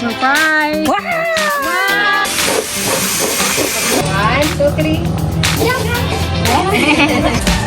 Surprise! One, two, three. So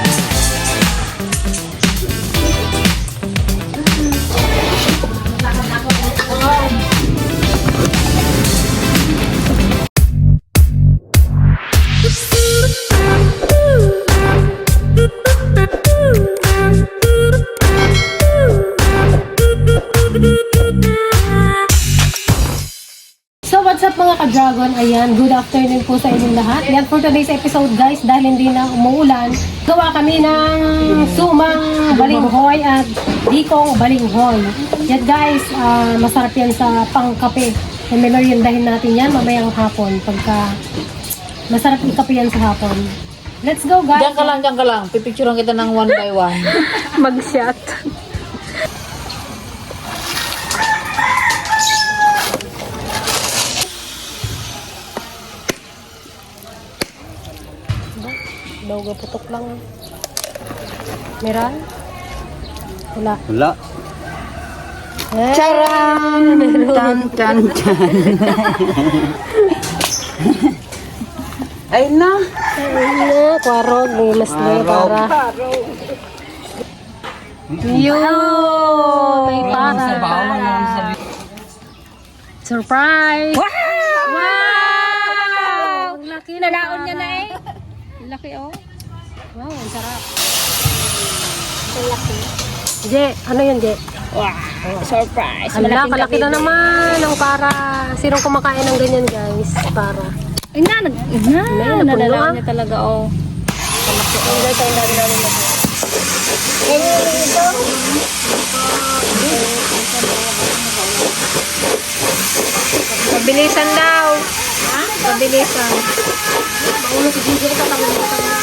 ka-dragon? Ayan, good afternoon po sa inyong lahat. Yan for today's episode guys, dahil hindi na umuulan, gawa kami ng sumang balinghoy at dikong balinghoy. Yan guys, ah, masarap yan sa pangkape. E meriendahin natin yan mamayang hapon pagka masarap ikape yan sa hapon. Let's go guys! Diyan ka lang, diyan ka lang. Pipicturean kita ng one by one. Mag-shot. Daw putok lang. Meron? Wala. Wala. Eh, Charan! Tan, tan, tan. Ay na. Ano? Kwarog. May mas na para. Yun! May para. Surprise! Wow! Laki na Nalaon niya na eh. Laki oh. Ang sarap. Ang laki. Je, ano yun, Je? Wow, surprise. Hala, kalaki na naman ang para. Sinong kumakain ng ganyan, guys? Para. Ay na, nag, na, napuno, ah. nadalawan niya talaga, oh. Ang guys, ang dami namin na. Mabilisan daw. Ha? Mabilisan. Maulo si Gigi, katabi mo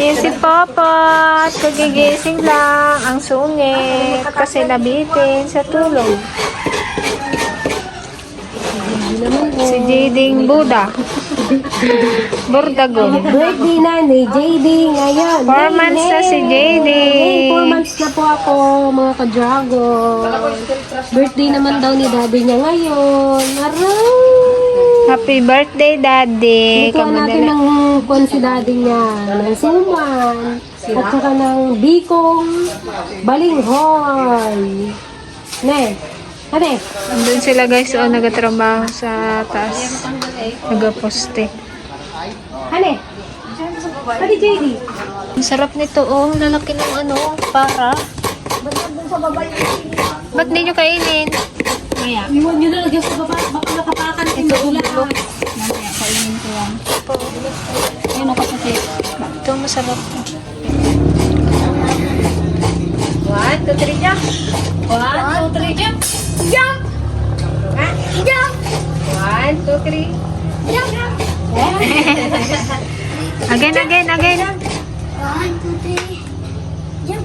Ayan si Papa. Kagigising lang. Ang sungit. Kasi nabitin sa tulog. Si Jading Buda. Burdago. Birthday na ni JD ngayon. Four months na si JD. Four months na po ako, mga ka-dragon. Birthday naman daw ni daddy niya ngayon. Aray! Happy birthday, Daddy. Ito natin ng kwan si daddy niya. Ng suman. At saka ng bikong balinghoy. Ne. Ate. Andun sila guys, oh, nagatrabaho sa taas. Nagaposte. Ane. Ate JD. Ang sarap nito, oh. Ang lalaki ng ano, para. Ba't di nyo kainin? Iwan nyo na lagyan sa baba. Baka nakapakan ito ulan. Ito, masarap. One, two, three, jump. One, two, three, jump. Jump. Jump. One, two, three. Jump. Again, again, again. One, two, three. Jump.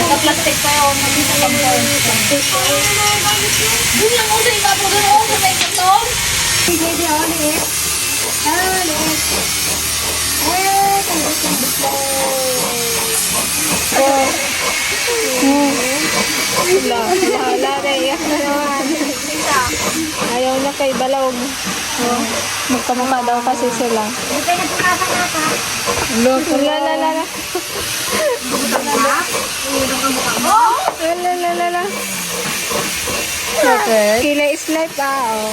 Naka-plastic pa yun. Makita lang yun. Yun lang uso. Iba po doon. Oh, sa may katong. Sige, oh, liit. Ah, liit. Eh, tanggap ng Wala, wala, wala na. Iyak na naman. Ayaw na kay Balog. Oh. Magkamukha daw kasi sila. Hindi pa nagpukasa na ka. Look, la la la la. La la la la. Perfect. Kila is life pa, ah, oh.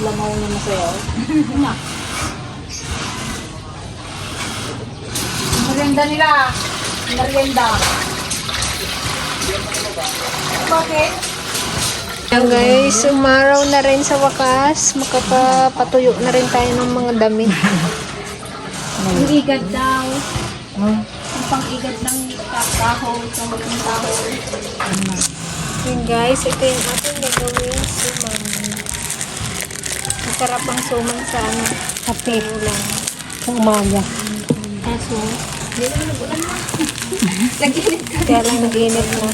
Lamaw na masaya. Na. Merienda nila. Merienda. Bakit? Ayan guys, umaraw na rin sa wakas. Makapapatuyo na rin tayo ng mga damit. Ang igad daw. Ang pang-igad ng kahoy, sa mga kahoy. Ayan guys, ito yung ating gagawin suman. Masarap ang suman sa ano. Kape. Sa umaga. Kaso, kaya lang nag-init na.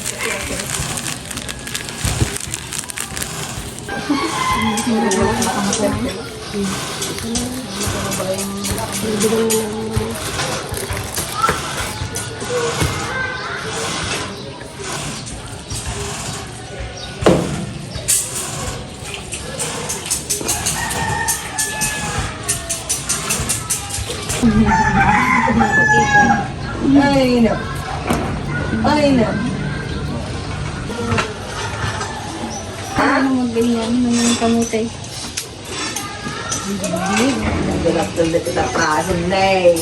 Ay, no. Ay, no. Ano mo ganyan? Ano kamutay? Galap tuloy kita pasin na eh.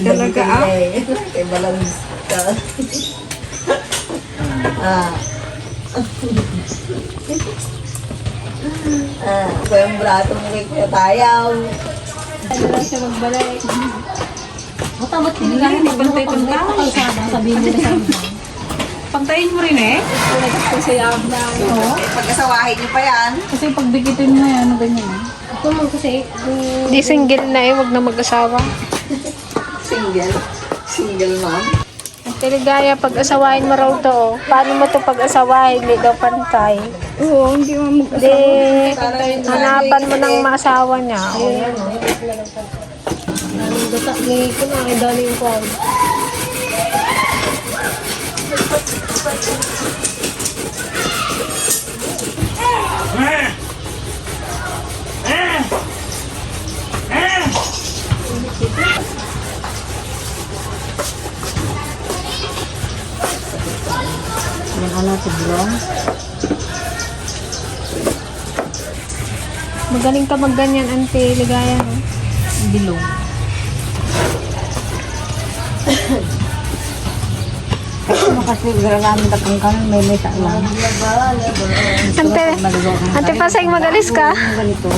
Talaga, ah? Kay balance ka. ah. Ah, ako yung brato mo kay Kuya Tayaw. Ano lang siya magbalay? Matamot tinigahin mo. Pantay pantay. Kalsada. Sabihin mo na sa. Pantayin mo rin eh. Eh, pagkasawahin niyo pa yan. Kasi pagdikitin mo yan, ano ganyan. Ako mo kasi, yung Di single na eh, wag na mag-asawa. Single. Single mom. Ang Teligaya, pag-asawahin mo raw to. oh. Paano mo to pag-asawahin? Hindi daw pantay. Oo, hindi mo mag Hindi, hanapan mo ng maasawa niya. O yan o. daming gatak ni ko na. Daming ko. Yung ano, si Blong. Magaling ka magganyan, ante. Ligaya, no? bilong. Ano kasi may may lang. Ante, ante pasay magalis ka. Ganito.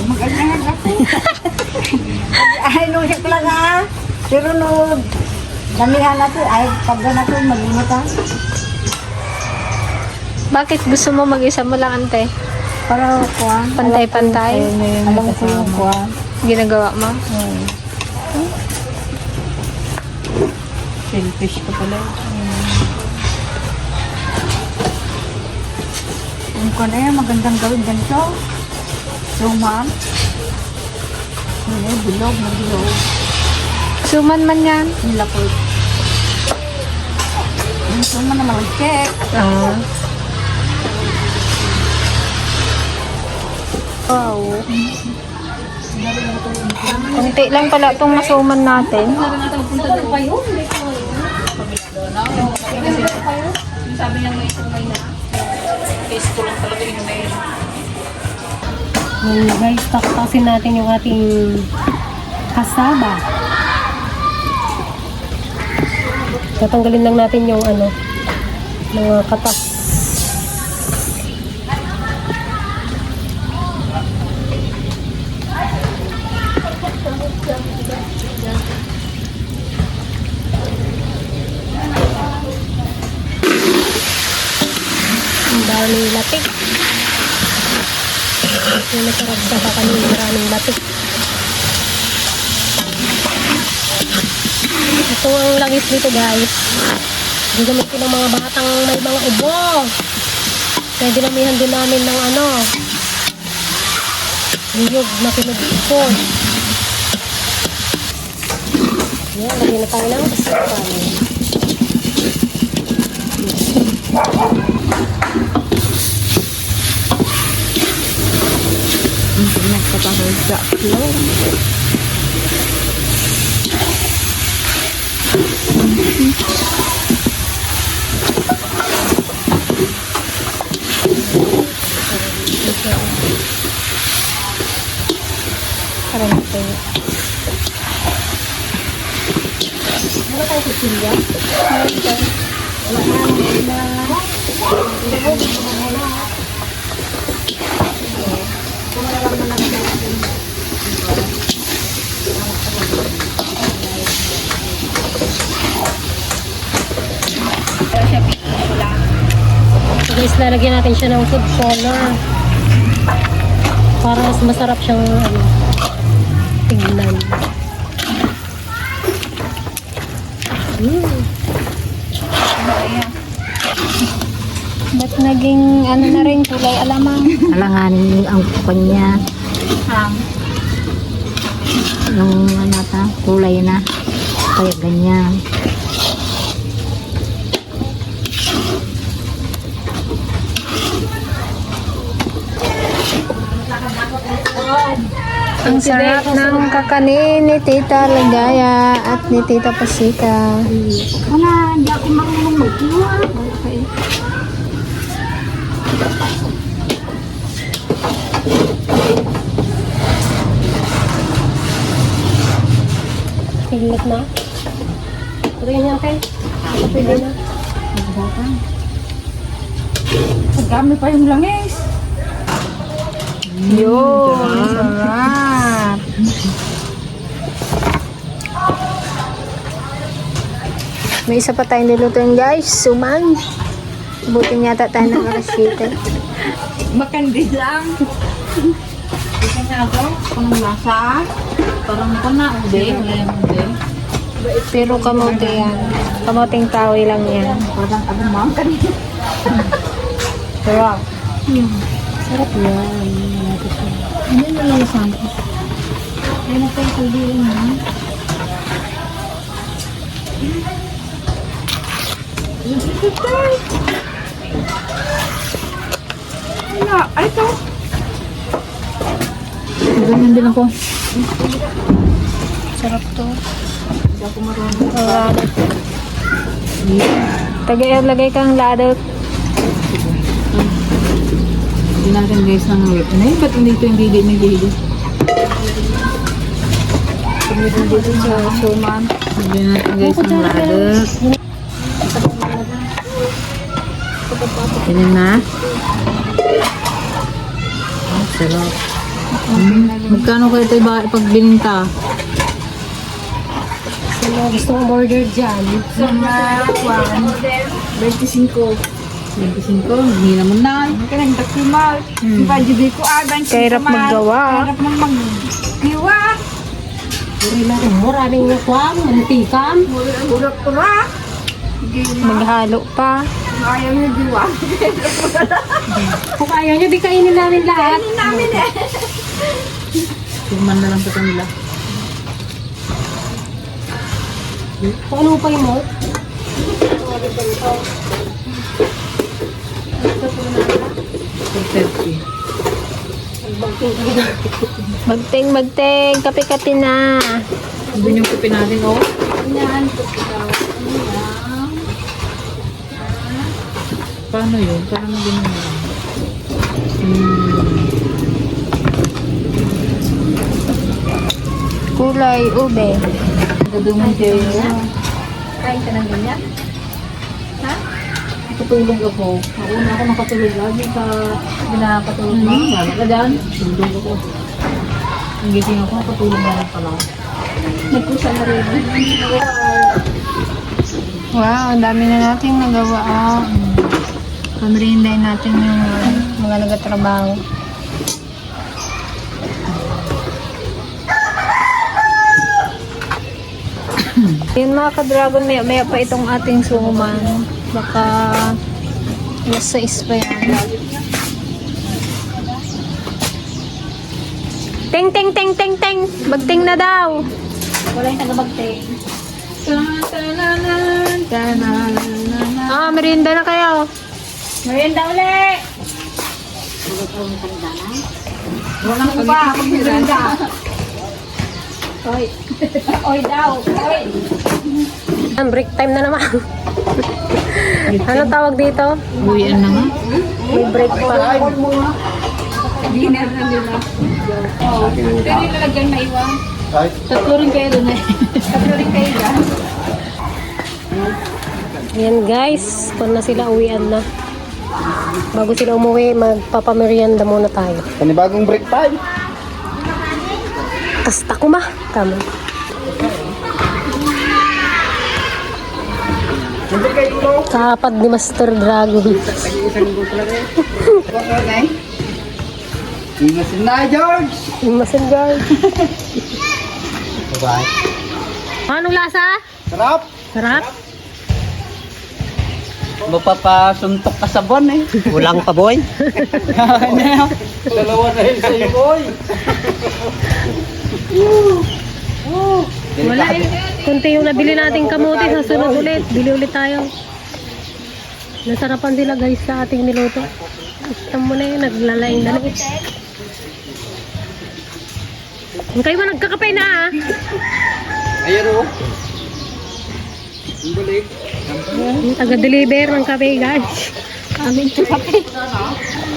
Ay, nung siya lang ha. Pero no, damihan natin. Ay, pag natin, mag-ingat ha. Bakit gusto mo mag-isa mo lang, ante? Para kuhan. Pantay-pantay? Alam ko yung kuhan. Ginagawa mo? Shellfish ka pala. Yung kuhan na yan, magandang gawin ganito. Suman. Hindi, bilog, may bilog. Suman man yan. Nila po. Yung suman naman, check. Ah. Wow. Kunti lang pala itong masuman natin. Sabi niya may sumay na. Taste ko lang talaga yung may Yung guys, taktasin natin yung ating kasaba. Tatanggalin lang natin yung ano, mga katas. Yung nakaragsa ka kanina, maraming lapik. Ito ang langis dito guys. Gagamitin ng mga batang may mga ubo. Kaya dinamihan din namin ng ano. Niyog na pinagpon. Yan, lagyan na tayo ng asukal. Patahol sa floor. Para natin. Ano tayo kusilya? So guys, lalagyan natin siya ng food color. Para mas masarap siyang ano, tingnan. Ba't naging ano na rin kulay alamang? Alanganin ang kanya. Hang. Yung ano ta, kulay na. Kaya ganyan. Ang sarap ng kakanin ni Tita Ligaya at ni Tita Pasita. Wala, hindi ako marunong magkiwa. Tiglit na. Pwede yan, Ken. Pwede na. Pagkami pa yung langis. Yun, sarap. May isa pa tayong nilutuin guys, suman. Buti yata tayo ng alas 7. Makandi lang. Isa na ako, kung nasa, parang ko na, ube, wala yung. Pero kamote yan. Kamoting tawi lang yan. Parang ano ma'am kanina. Sarap. Sarap yan. Hindi na lang sa akin. Ay, na tayo mo. Wala, ay ito. Ganyan din ako. Sarap to. Sarap. Tagay lagay kang ladot. Hindi natin guys ng whip. Ano yun? Ba't hindi ito yung didi ni didi? Dito sa suman. Hindi natin guys ng ladot. Ganyan na. Ah, sarap. Hmm. Magkano kayo ito ba pag bininta? Sa mga gustong order dyan. Mga 25. 25? Hindi naman na. Kanang takimal. Hmm. Iba ko adan Kairap maggawa. Kairap nang magkiwa. Puri na rin. Maraming kwan, mantikam. Urak-urak. Maghalo pa. Ayaw niyo diwa. Kung ayaw nyo, di kainin namin lahat. Namin eh. Tigman na lang sa kanila. Kung ano pa mo? Perfect. Magting, magting. Kape-kape na. Doon yung kape natin, oh. Paano yun? Paano ganyan? Hmm. Kulay ube. Gaduman kayo. Kain ka ng ganyan? Katulog ako. Nauna ako nakatulog lagi sa pinapatulog ko. Lalo ka dyan. Tulog ako. Ang gising ako, nakatulog na lang pala. Nagkusa na rin. Wow, ang dami na nating nagawa. Ah. Natin yung mga nagatrabaho. Yun mga ka-dragon, maya, maya pa itong ating suman. Baka alas 6 pa yan. Ting, ting, ting, ting, ting! Bagting na daw! Wala yung tagabagte. Ah, merienda na kayo. Merienda uli! Walang pa, pagmimerinda. Oy. Oy daw. Oy. Break time na naman. Anong tawag dito? Uwian na nga. May break pa. Dinner na nila. Oo. Pero nilalagyan na iwan. Tatlo rin kayo doon eh. Tatlo rin kayo dyan. Ayan guys, kung na sila uwian na. Bago sila umuwi, magpapamerienda muna tayo. Panibagong break time. Kasta ko ma. Tama. Kapag ni Master Dragon. Ingasin na, George! Master Dragon. Bye-bye. Anong lasa? Sarap! Sarap? Mapapasuntok ka sa buwan eh. Walang pa, boy. Dalawa na yun sa'yo, boy. Wala eh. Kunti yung nabili nating kamote, sa sunod ulit. Bili ulit tayo. Nasarapan sila guys sa ating niluto. Gusto mo na yun, naglalaing na lang. Huwag kayo ba nagkakapay na ah? Ayan o. Ang balik. Yung taga-deliver ng kape guys. Amin to kape.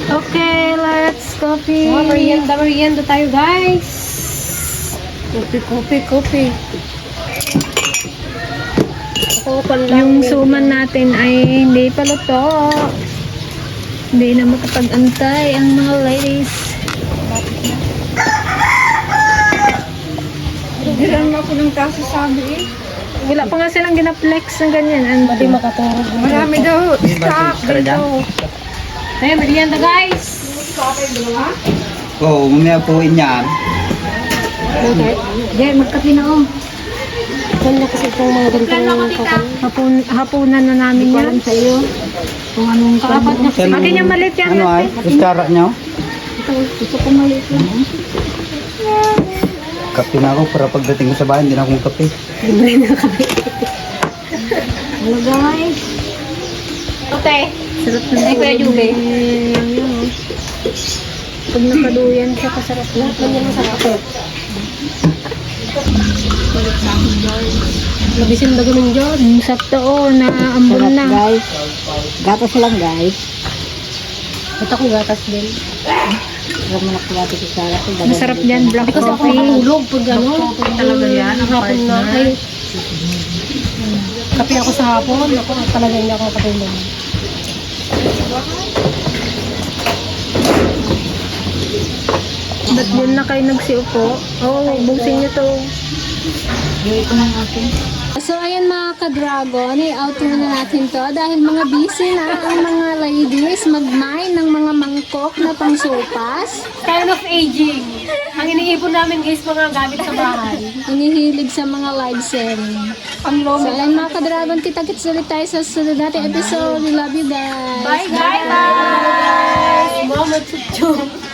Okay, let's coffee. Oh, merienda, merienda tayo guys. Kopi, kopi, kopi. Lang. Yung suman natin ay hindi pa luto. Hindi na makapag-antay ang mga ladies. Dilan ako ng kaso sabi eh. Wala pa nga silang ginaplex ng ganyan. Hindi makaturog. Marami daw stock dito. Ay, merienda guys. Oo, oh, mamaya po yan. Diyan, magkape na oh. Kanya kasi itong mga ganitong kakal. Hapon, hapunan na namin yan. sa iyo. Kung anong Kaapat na. Akin yung maliit yan. Ano ay? Kutsara nyo? Ito, gusto ko maliit yan. Kape na ako para pagdating ko sa bahay, hindi na akong kape. Hello guys. Ate, Sarap na Ay, Kuya Jube. Yan yun. oh. Pag nakaduyan siya, kasarap na. Kanya masarap. Labisin bago ng Diyos. Ang sakto oh, naambon na. guys. Gatas lang guys. Ba't ako gatas din? Huwag mo nakuwati ko sa akin. Masarap dyan, black Kasi ako coffee. makatulog pag ano. Talaga yan. Ang hapon na. Ay, kape ako sa hapon. Ako talaga hindi ako makatulog. Ba't yun na kayo nagsiupo? Oo, oh, buksin nyo to. So, ayan mga ka-dragon, i-outing na natin to dahil mga busy na ang mga ladies mag-mine ng mga mangkok na pangsupas. Kind of aging. Ang iniipon namin guys, mga gamit sa bahay. Inihilig sa mga live selling. So, ayan mga ka-dragon, kita-kits ulit tayo sa sunod natin episode. We love you guys. Bye guys! Mama chup chup.